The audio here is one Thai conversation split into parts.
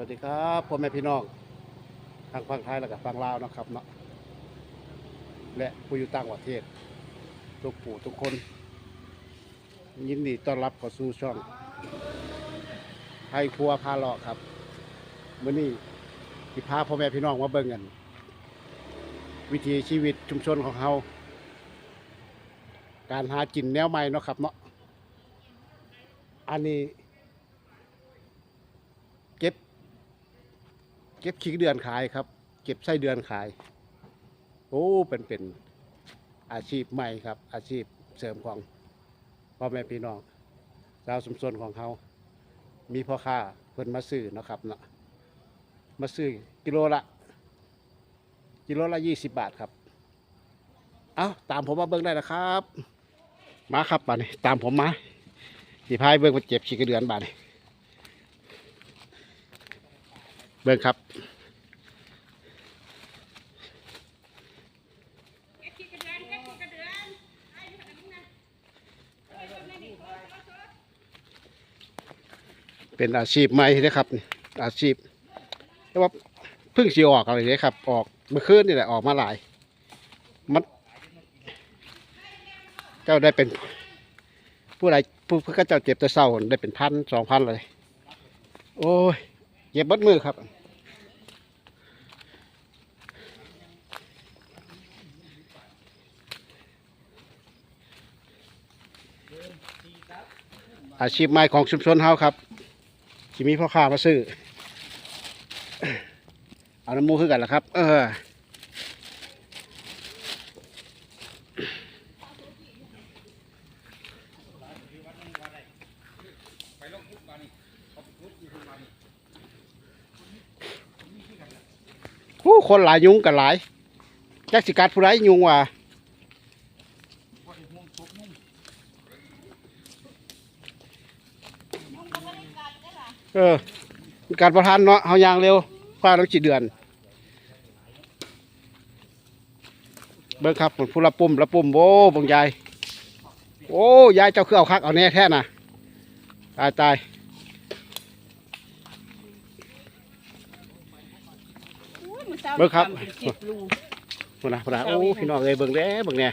วัสดีครับพ่อแม่พี่น้องทางฝั่งไทยแล้วก็ฝั่งลาวนะครับเนาะและผู้อยู่ต่างประเทศ ทุกผู้ทุกคน ยินดีต้อนรับเข้าสู่ช่องไทยครัวพาเลาะครับมื้อนี้สิพาพ่อแม่พี่น้องมาเบิ่งกัน วิถีชีวิตชุมชนของเขาการหากินแนวใหม่เนาะครับเนาะอันนี้ เก็บ เก็บขี้เดือนขายครับ เก็บไส้เดือนขาย โอ้เป็นเป็นอาชีพใหม่ครับ อาชีพเสริมของพ่อแม่พี่น้องชาวชุมชนของเขามีพ่อค้าเพิ่นมาซื้อนะครับเนาะมาซื้อกิโลละกิโลละยี่สิบบาทครับ เอาตามผมมาเบิ่งได้นะครับ มาครับบานี้ตามผมมาสีพายเบิ่งมาเจ็บขี้กระเดือนบาดนี้ เบิ่งครับเป็นอาชีพใหม่นะครับ อาชีพแต่ว่าเพิ่งสีออกอะไรเลยครับ ออกเมื่อคืนนี่แหละออกมาหลาย มัน เจ้าได้เป็น ผู้ใดผู้ผู้เจ้าเจ็บแตัวเศร้าได้เป็นพันสองพันเลย โอ้ยเย็บบัดมือครับ อาชีพใหม่ของชุมชนเฮาครับที่มีพ่อค้ามาซื้อเอาน้ำมูคือกันละครับ เออผู้คนหลายยุงกันหลายแจักสิกัดผู้ไรยุงว่า เออการประทานเนาะเฮายางเร็วฟ้าต้องจีเดือน เบิ่งครับผลผู้ละปุ่มละปุ่มโอ้บงยาย โอ้ยายเจ้าคือเอาคักเอาแน่แท้น่ะ ตายตายเบิ่งครับพุ่นนะพุ่นนะโอ้พี่น้องเอ้ยเบิ่งแด้เบิ่งแน่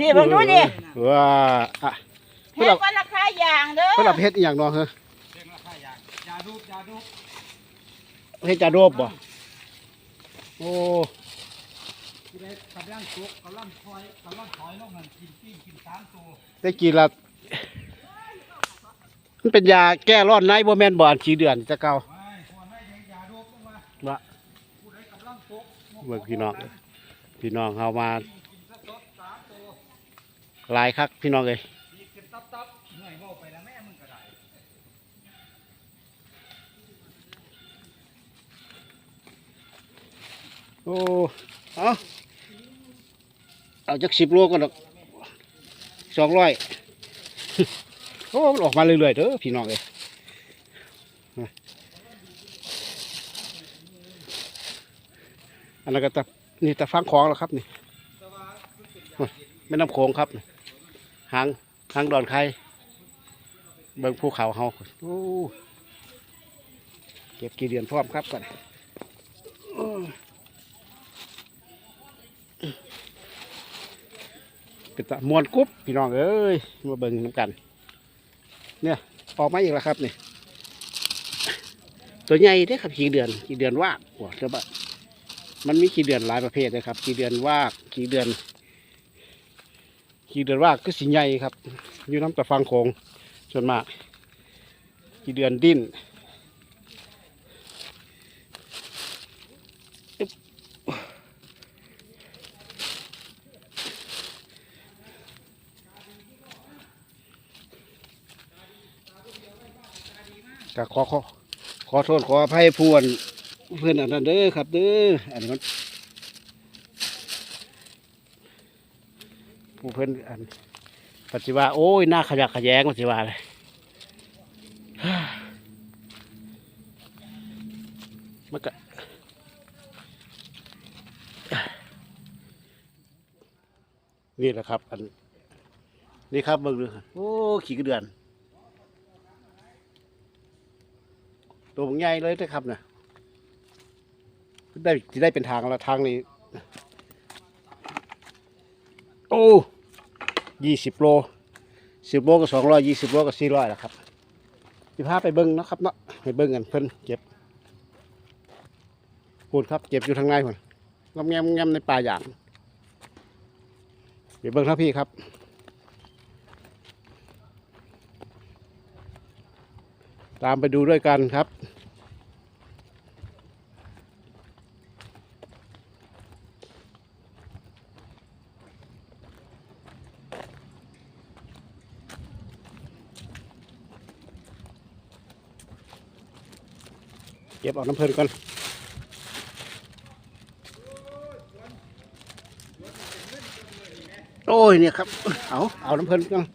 นี่เบิ่งดูดิว้าอะเฮ็ดวันราคาอย่างเด้อเพิ่นเอาไปเฮ็ดอีหยังเนาะเฮ้อ ดูบยาดูบเฮ็ดจาโดบบ่โอ้ที่ได้กำลังตกกำลังถอยกำลังถอยลงนั่นกินปิ้งกินสามตัวได้กินละมันเป็นยาแก้ร้อนในบ่แม่นบ่อันขี้เดือนจะเก่าไม่หัวไม่ยังยาดูบต้องมาว่าผู้ใดกำลังตกเบิ่งพี่น้องพี่น้องเฮามากินสดๆสามตัวหลายคักพี่น้องเอ้ย ดีกินตับตับเหนื่อยเมาไปแล้วแม่มึงก็ได้ โอ้เอาเอาจัก10โลก่อนดอก200โอ้มันออกมาเรื่อยๆเด้อพี่น้องเอ้ยอันนั้นก็ตะนี่ตะฟังของแล้วครับนี่แต่ว่ามันเป็นยาเย็นแม่น้ำโขงครับหางหางดอนไข่เบิ่งภูเขาเฮาโอ้เก็บกี่เดือนพร้อมครับก่อนโอ้ เป็นตะมวนกุ๊บพี่น้องเอ้ยมาเบิ่งน้ำกัน เนี่ยออกมาอีกแล้วครับนี่ตัวใหญ่เด้ครับกี่เดือนกี่เดือนว่ากหัวเจ้าบ้ามันมีกี่เดือนหลายประเภทนะครับกี่เดือนว่ากกี่เดือนขี่เดือนว่าคือสีใหญ่ครับ อยู่น้ำตะฟังโขงส่วนมากขี่เดือนดิ้น ก็ขอขอขอโทษขออภัยพวนเพื่อนอันนั้นเด้อครับเด้ออันนี้นผู้เพื่อนอันปัจจุบันโอ้ยหน้าขยักขยแยงปัจจุบันเลยมันก็นี่แหละครับ อัน นี่ครับเบิ่งดูโอ้ ขี่กระเดือน ตัวผมใหญ่เลยนะครับนี่ยได้ที่ได้เป็นทางแล้วทางนี้ โอ้ยี่สิบโลสิบโลก็สองร้อยยี่สิบโลก็สี่ร้อยแล้วครับสิพาไปเบิ้งนะครับเนาะไปเบิ้งกันเพิ่นเก็บพูดครับเก็บอยู่ทางในพุ่นงำแงมงำในป่าอย่างไปเบิ้งครับพี่ครับ ตามไปดูด้วยกันครับ เก็บออกน้ำเพลินก่อนโอ้ยเนี่ยครับ เอาเอาน้ำเพลินก่อน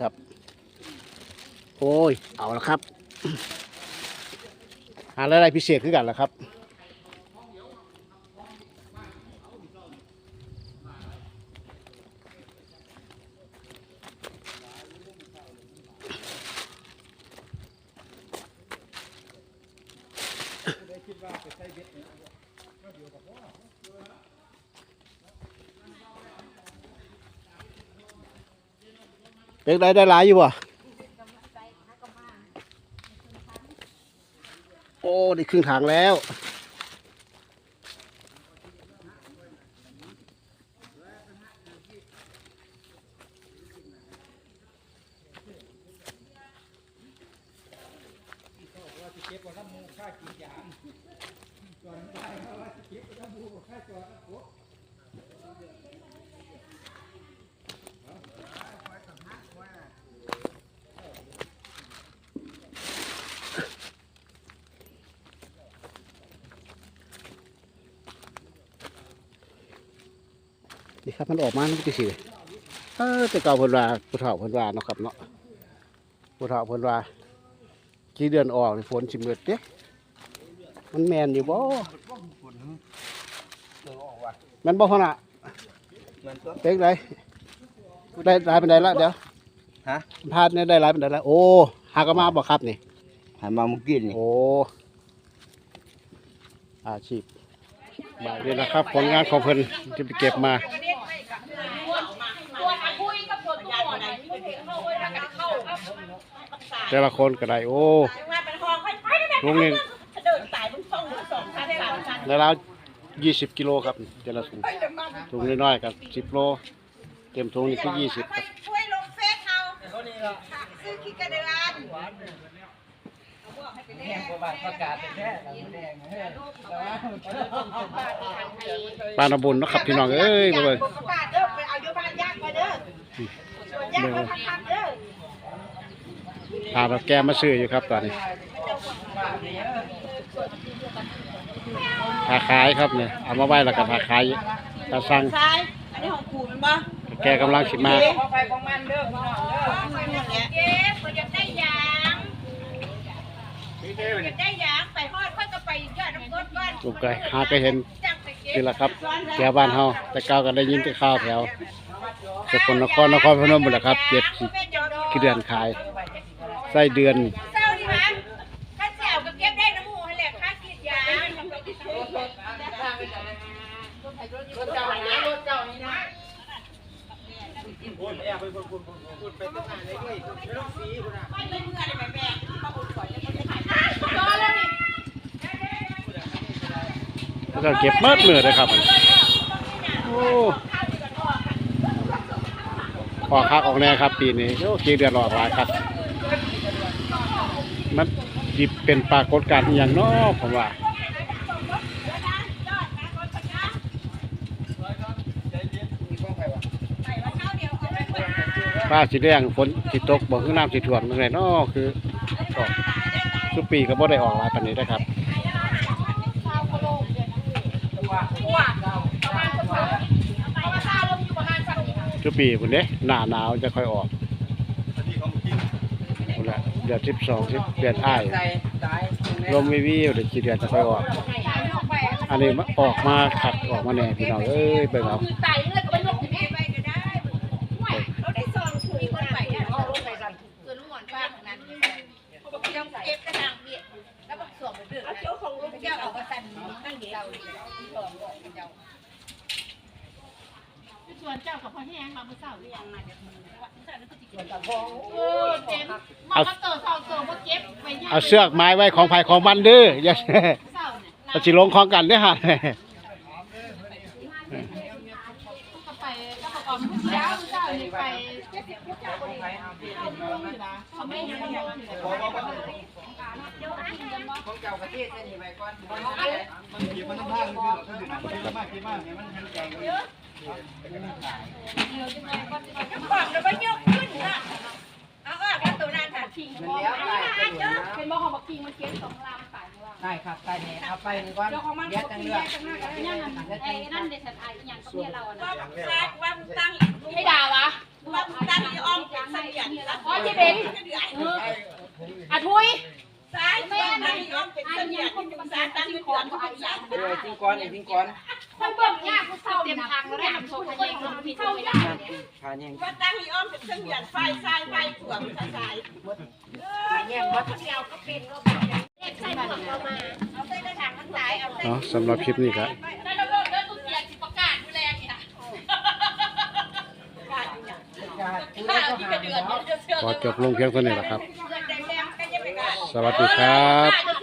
ครับ โอ้ย เอาละครับ หาอะ ไรายพิเศษขึ้นกันแล้วครับเป็นได้ได้หลายอยู่บ่โอ้ ได้ครึ่งทางแล้ว เก็บไว้น้ำมูกค่ากินยางจอนได้เขาว่าเก็บไว้น้ำมูกค่าจอนน้ำโคก นี่ครับมันออกมามันจะสิเออแต่เก่าเพิ่นว่าผู้เฒ่าเพิ่นว่าเนาะครับเนาะผู้เฒ่าเพิ่นว่ากี่เดือนออกนี่ฝนสิเบิดเด้มันแม่นอยู่บ่ตัวออกว่ะมันบ่พอน่ะมันตัวเป็นไดได้หลายปานใดละเดี๋ยวฮะพาดเนี่ยได้หลายปานใดละโอ้หากนมาบ่ครับนี่หันมาเมื่อกี้นี่โอ้อาชีพ บายนี่นะครับ ผลงานของเพิ่นที่ไปเก็บมาแต่ละคนก็ได้โอ้มาเป็นห้องไปไปได้ลุงนี่เดินสายนสามชั้นได้แล้วยี่สิบกิโลครับแต่ละถุงถุงน้อยๆกับสิบโล เต็มถุงนี่คือยี่สิบครับช่วยลงเฟซเขาซื้อขี้กระเดือน แห้งกว่าบาทประกาศเป็นแท้แล้วแดงเฮ้ยแต่ว่าปลาหนบุญเนาะครับพี่น้องเอ้ยมาเลยบอกกับบ้านเด้อไปเอาอยู่บ้านยากไปเด้อส่วนยากไปพักๆเด้อพาเราแกมาซื้ออยู่ครับตอนนี้หาขายครับเนี่ยเอามาไว้แล้วก็หาขายตาสั่งซ้ายอันนี้ของคูณบ่แกกำลังสิมาของไปของมันเด้อพี่น้องเด้อเจ๊เพิ่นอยากได้ยา งอยากได้ยางไปฮอดเพิ่นก็ไปยอดน้ำก้นก่อนลูกไก่หาก็เห็นนี่แหละครับแกบ้านเฮาแต่เก่าก็ได้ยินแต่ข่าวแถวสกลนครนครพนมหมดแหละครับเจ็ดกี่เดือนขายไส้เดือนเศร้าดีมั้ยข้าแจวก็เก็บได้น้ำมูให้แหละค่ากินยาไปตั้งนานเลยไม่ต้องสีคุณอะไม่เลยเมื่อไรแม่ๆมาอุดก่อนจะไม่ขายต่อแล้วนี่ แล้วก็เก็บเมิดมือเลยครับโอ้พอคักออกแน่ครับ ปีนี้โอ้กี่เดือนออกหลายครับ มันจิเป็นปรากฏการณ์อย่างเน้อผมว่าฟ้าสีแดงฝนสิตกบ่คือน้ำสิท่วมจังไดเนาะคือออกทุกปีก็บ่ได้ออกลายปานนี้นะครับ ทุกปีพุ่นเด้หน้าหนาวจะค่อยออกพุ่นละเดือน12 10เดือนอ้ายใส่สายลมวิวีเดือนกี่เดือนจะค่อยออกไปมันอันนี้มันออกมาขัดออกมาแน่พี่น้องเอ้ยเบิ่งเอาคือไตเลือดก็ไปลง ที่นี่ไปก็ได้เราได้ซองถุงคนไปเนี่ยเอาลงไปสั่นส่วนลูกหมอนฟ้าของนั้นต้องเก็บกระนางเบี้ยแล้วก็สวมไปเรื่อยเอาเจ้าของลูกเจ้าเอากระสันนั่งเดียวที่ถอนบอกเจ้าส่วนเจ้ากับพ่อแห้งมาเมื่อเช้าหรือยังมาจากมือว่าเช้านั้นก็จะเก็บกับพองเออเต็มมาก็เติร์สองตัวมาเก็บไปย่างเอาเสือกไม้ไว้ของไผของมันเด้ออย่าเช้าเนี่ยเอาสิลงของกันเด้อฮะก็ไปแล้วก็ก่อนผู้เช้าเช้านี่ไปเจ็ดสิบผู้เช้าคนไหนเอาอยู่นะเขาไม่ยังยังอยู่เลยของเจ้ากระเทศนี่ไปก่อนมันหยิบมันน้ำผ้ามันคือมันคือมากกี่มากเนี่ยมันทันใจเลย บอกแล้วว่ายกขึ้นนะเอาออกแล้วตัวนั้นค่ะมันเลี้ยวไปก็อยู่นะเป็นบ่อของบักกิ่งมันเก็บสองลามไปว่าได้ครับได้เนี่ยเอาไปหนึ่งก้อนเดี๋ยวของมันเยบัวกจังกิ่งเลือแยกกันมากกันยังไอ้นั่นเดชันไอ้ยังก็เมียเราอะนะว่ามึงตั้งว่ามึงตั้งให้ด่าวะว่ามึงตั้งอีอ้อมเป็นเสลียนแล้วอ๋อเจ๊เบนอะทุยซ้ายแม่ตั้งอีอ้อมเป็นเสลียนที่มึงซ้ายตั้งเป็นเดือนที่มึงซ้ายเออจริงก้อนจริงก้อน มันเบิ่งยากผู้เฒ่าเต็มทางแล้วได้ทำโชว์เองพี่เฒ่าไม่ได้ผ่านยังว่าตั้งอีอ้อมเป็นเสลียนไฟซ้ายไฟขวางซ้ายเออเนี่ยว่าเดียวก็เป็นก็เป็นเด็กใส่ขวางเรามาเอาใส่กระถางทั้งหลายเอาใส่เนาสำหรับคลิปนี้ครับได้แล้วเลิกแล้ตุเตียนสิประกาศดูแลนี่นะการเนี่ยการคุยก็หาเนาะขอจบลงเพียงเท่านี้แหละครับ สวัสดีครับ